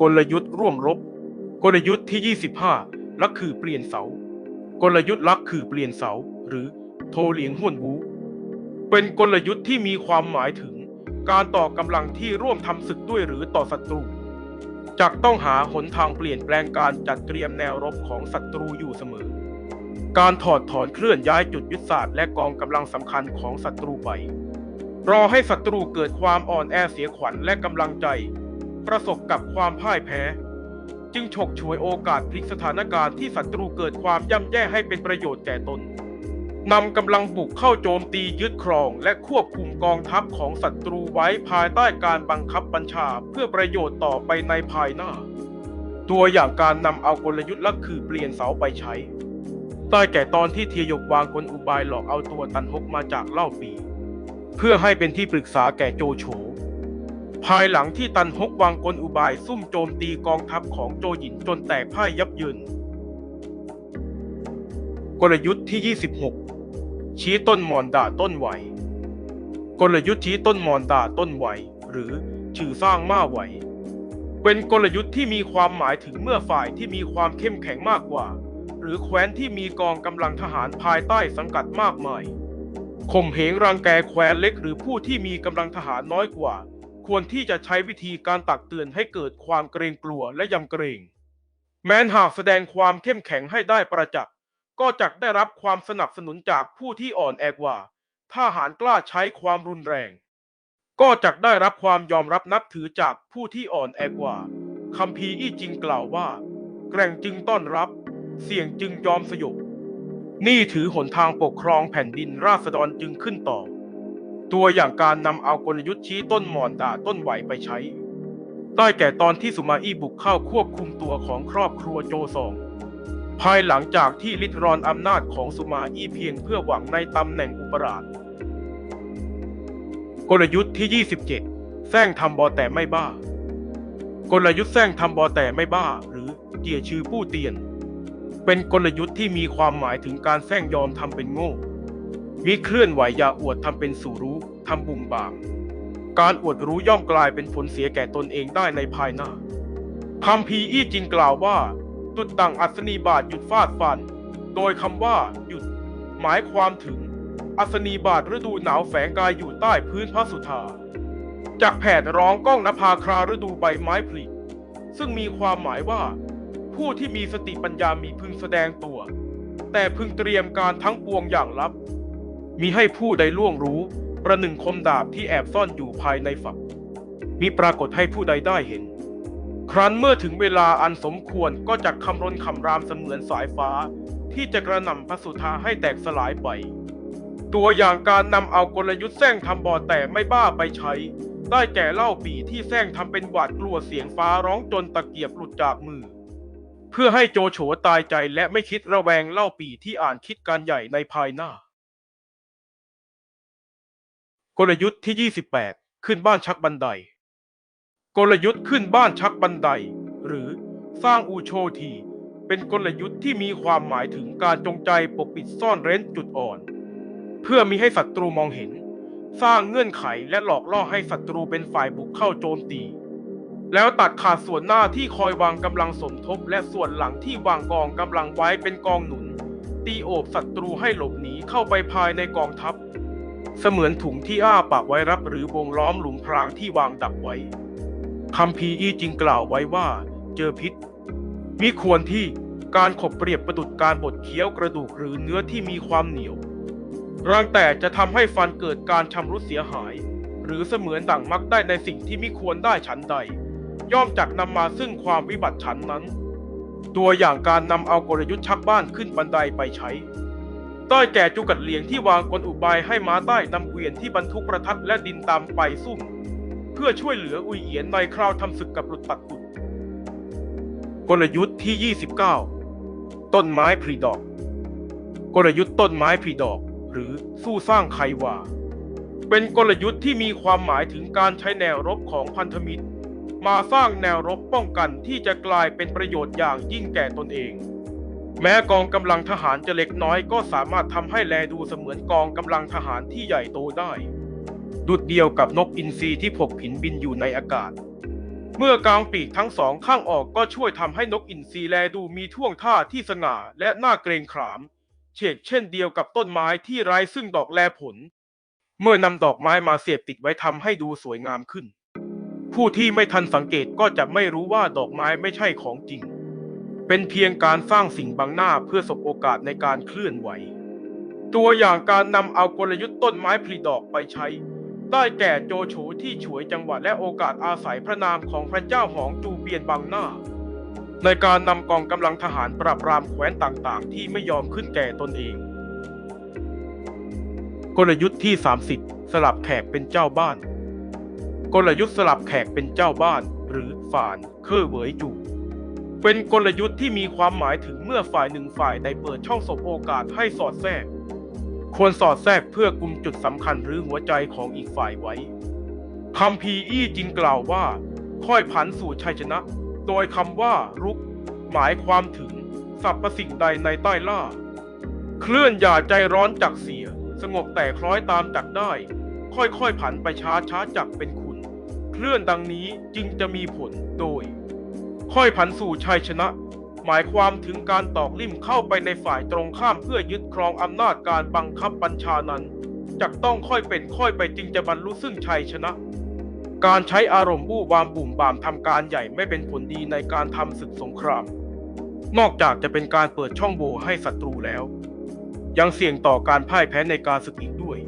กลยุทธ์ร่วมรบ กลยุทธ์ที่ 25ลักคือเปลี่ยนเสา กลยุทธ์ลักคือเปลี่ยนเสา หรือโทเหลียงห้วนวูเป็นกลยุทธ์ที่มีความหมายถึง การต่อกำลังที่ร่วมทำศึกด้วยหรือต่อศัตรูจักต้องหาหนทางเปลี่ยนแปลงการจัดเตรียมแนวรบของศัตรูอยู่เสมอ การถอดถอนเคลื่อนย้ายจุดยุทธศาสตร์และกองกำลังสำคัญของศัตรูไป รอให้ศัตรูเกิดความอ่อนแอเสียขวัญและกำลังใจ ประสบกับความพ่ายแพ้ จึงฉกฉวยโอกาสพลิกสถานการณ์ที่ศัตรูเกิดความย่ำแย่ให้เป็นประโยชน์แก่ตนนำกำลังบุกเข้าโจมตียึดครอง และควบคุมกองทัพของศัตรูไว้ภายใต้การบังคับบัญชาเพื่อประโยชน์ต่อไปในภายหน้า ตัวอย่างการนำเอากลยุทธ์ลักคือเปลี่ยนเสาไปใช้ได้แก่ตอนที่เทียยกวางกลอุบายหลอกเอาตัวตันฮกมาจากเล่าปี เพื่อให้เป็นที่ปรึกษาแก่โจโฉ ภายหลังที่ตันฮกวางกลอุบายซุ่มโจมตีกองทัพของโจหยินจนแตกพ่ายยับเยิน กลยุทธ์ที่ 26 ชี้ต้นมอนด่าต้นไหว กลยุทธ์ชี้ต้นมอนด่าต้นไหว หรือชื่อสร้างมาไหว เป็นกลยุทธ์ที่มีความหมายถึงเมื่อฝ่ายที่มีความเข้มแข็งมากกว่า หรือแคว้นที่มีกองกำลังทหารภายใต้สังกัดมากมายข่มเหงรังแกแคว้นเล็กหรือผู้ที่มีกำลังทหารน้อยกว่า ควรที่จะใช้วิธีการตักเตือนให้เกิดความเกรงกลัวและยำเกรง แม้นหากแสดงความเข้มแข็งให้ได้ประจักษ์ก็จะได้รับความสนับสนุนจากผู้ที่อ่อนแอกว่า ถ้าหารกล้าใช้ความรุนแรง ก็จะได้รับความยอมรับนับถือจากผู้ที่อ่อนแอกว่าคำพีอี้จิงกล่าวว่า แกร่งจึงต้อนรับ เสี่ยงจึงยอมสยบ นี่ถือหนทางปกครองแผ่นดินราษฎรจึงขึ้นต่อ ตัวอย่างการนำเอากลยุทธ์ชี้ต้นหมอนด่าต้นไหวไปใช้ ได้แก่ตอนที่สุมาอี้บุกเข้าควบคุมตัวของครอบครัวโจซอง ภายหลังจากที่ลิดรอนอำนาจของสุมาอี้เพียงเพื่อหวังในตำแหน่งอุปราชกลยุทธ์ที่ 27 แซงทำบอแต่ไม่บ้า กลยุทธ์แซงทำบอแต่ไม่บ้า หรือเจียชื่อผู้เตียน เป็นกลยุทธ์ที่มีความหมายถึงการแซงยอมทำเป็นโง่ มิเคลื่อนไหวอย่าอวดทำเป็นสู่รู้ทำบุ่มบาม การอวดรู้ย่อมกลายเป็นผลเสียแก่ตนเองได้ในภายหน้าคำพีอี้จิงกล่าวว่าตุดดังอัศนีบาทหยุดฟาดฟัน โดยคำว่าหยุด หมายความถึง อัศนีบาทฤดูหนาวแฝงกายอยู่ใต้พื้นพระสุธาจากแผดร้องก้องนภาคราฤดูใบไม้ผลิซึ่งมีความหมายว่า ผู้ที่มีสติปัญญามีพึงแสดงตัว แต่พึงเตรียมการทั้งปวงอย่างลับ มีให้ผู้ใดล่วงรู้ ประหนึ่งคมดาบที่แอบซ่อนอยู่ภายในฝักมีปรากฏให้ผู้ใดได้เห็น ครั้นเมื่อถึงเวลาอันสมควรก็จะคำรนคำรามเสมือนสายฟ้า ที่จะกระหน่ำพระสุธาให้แตกสลายไป ตัวอย่างการนำเอากลยุทธ์แซงทำบ่อแต่ไม่บ้าไปใช้ ได้แก่เล่าปีที่แซงทำเป็นหวาดกลัวเสียงฟ้าร้องจนตะเกียบหลุดจากมือ เพื่อให้โจโฉตายใจและไม่คิดระแวงเล่าปีที่อ่านคิดการใหญ่ในภายหน้า กลยุทธ์ที่ 28 ขึ้นบ้านชักบันได กลยุทธ์ขึ้นบ้านชักบันได หรือสร้างอูโชที เป็นกลยุทธ์ที่มีความหมายถึงการจงใจปกปิดซ่อนเร้นจุดอ่อน เพื่อมิให้ศัตรูมองเห็น สร้างเงื่อนไขและหลอกล่อให้ศัตรูเป็นฝ่ายบุกเข้าโจมตี แล้วตัดขาดส่วนหน้าที่คอยวางกำลังสมทบ และส่วนหลังที่วางกองกำลังไว้เป็นกองหนุน ตีโอบศัตรูให้หลบหนีเข้าไปภายในกองทัพ เสมือนถุงที่อ้าปากไว้รับหรือวงล้อมหลุมพรางที่วางดักไว้คำพีอีจึงกล่าวไว้ว่า เจอพิษ มิควรที่การขบเปรียบประดุดการบดเคี้ยวกระดูกหรือเนื้อที่มีความเหนียวรังแต่จะทำให้ฟันเกิดการชำรุดเสียหาย หรือเสมือนดั่งมักได้ในสิ่งที่มิควรได้ฉันใด ย่อมจักนำมาซึ่งความวิบัติฉันนั้น ตัวอย่างการนำเอากลยุทธ์ชักบ้านขึ้นบันไดไปใช้ ต้อยแก่จุกัดเหลียงที่วางกลอุบายให้ม้าใต้นำเกวียนที่บรรทุกประทัดและดินตามไปซุ่ม เพื่อช่วยเหลืออุยเอียนในคราวทำศึกกับหลุดปัดกุดกลยุทธ์ที่ 29 ต้นไม้พรีดอก กลยุทธ์ต้นไม้พรีดอก หรือสู้สร้างไขว่า เป็นกลยุทธ์ที่มีความหมายถึงการใช้แนวรบของพันธมิตร มาสร้างแนวรบป้องกันที่จะกลายเป็นประโยชน์อย่างยิ่งแก่ตนเอง แม้กองกำลังทหารจะเล็กน้อยก็สามารถทำให้แลดูเสมือนกองกำลังทหารที่ใหญ่โตได้ ดุดเดียวกับนกอินทรีที่ผกผินบินอยู่ในอากาศ เมื่อกางปีกทั้งสองข้างออกก็ช่วยทำให้นกอินทรีแลดูมีท่วงท่าที่สง่าและน่าเกรงขาม เฉกเช่นเดียวกับต้นไม้ที่ไร้ซึ่งดอกแลผล เมื่อนำดอกไม้มาเสียบติดไว้ทำให้ดูสวยงามขึ้น ผู้ที่ไม่ทันสังเกตก็จะไม่รู้ว่าดอกไม้ไม่ใช่ของจริง เป็นเพียงการสร้างสิ่งบังหน้าเพื่อสบโอกาสในการเคลื่อนไหว ตัวอย่างการนำเอากลยุทธ์ต้นไม้ผลิดอกไปใช้ ได้แก่โจโฉที่ฉวยจังหวะและโอกาสอาศัยพระนามของพระเจ้าหองจูเปียนบังหน้า ในการนำกองกำลังทหารปราบปรามแคว้นต่างๆ ที่ไม่ยอมขึ้นแก่ตนเอง กลยุทธ์ที่ 30 สลับแขกเป็นเจ้าบ้าน กลยุทธ์สลับแขกเป็นเจ้าบ้าน หรือฝานเคอเวยจู เป็นกลยุทธ์ที่มีความหมายถึงเมื่อฝ่ายหนึ่งฝ่ายได้เปิดช่องสบโอกาสให้สอดแทรก ควรสอดแทรกเพื่อกุมจุดสำคัญหรือหัวใจของอีกฝ่ายไว้คำพีอี้จึงกล่าวว่า ค่อยผันสู่ชัยชนะ โดยคำว่ารุก หมายความถึงสรรพสิ่งใดในใต้ล่า เคลื่อนอย่าใจร้อนจักเสีย สงบแต่คล้อยตามจักได้ ค่อยๆผันไปช้าช้าจักเป็นคุณ เคลื่อนดังนี้จึงจะมีผลโดย ค่อยผันสู่ชัยชนะ หมายความถึงการตอกลิ่มเข้าไปในฝ่ายตรงข้ามเพื่อยึดครองอำนาจการบังคับบัญชานั้นจักต้องค่อยเป็นค่อยไปจึงจะบรรลุซึ่งชัยชนะ การใช้อารมณ์บู่บามบุ่มบามทำการใหญ่ไม่เป็นผลดีในการทำศึกสงคราม นอกจากจะเป็นการเปิดช่องโหว่ให้ศัตรูแล้ว ยังเสี่ยงต่อการพ่ายแพ้ในการศึกอีกด้วย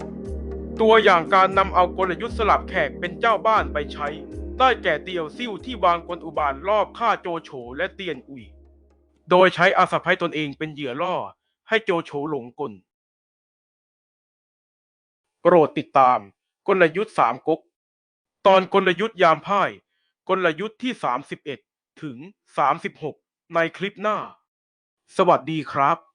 ตัวอย่างการนำเอากลยุทธ์สลับแขกเป็นเจ้าบ้านไปใช้ ได้แก่เตียวซิ่วที่วางกลอุบาทรอบฆ่าโจโฉและเตียนอุยโดยใช้อาสะพ้ยตนเองเป็นเหยื่อล่อ ให้โจโฉหลงกล โปรดติดตาม กลยุทธ์สามก๊ก ตอนกลยุทธ์ยามพ่าย กลยุทธ์ที่ 31 ถึง 36 ในคลิปหน้า สวัสดีครับ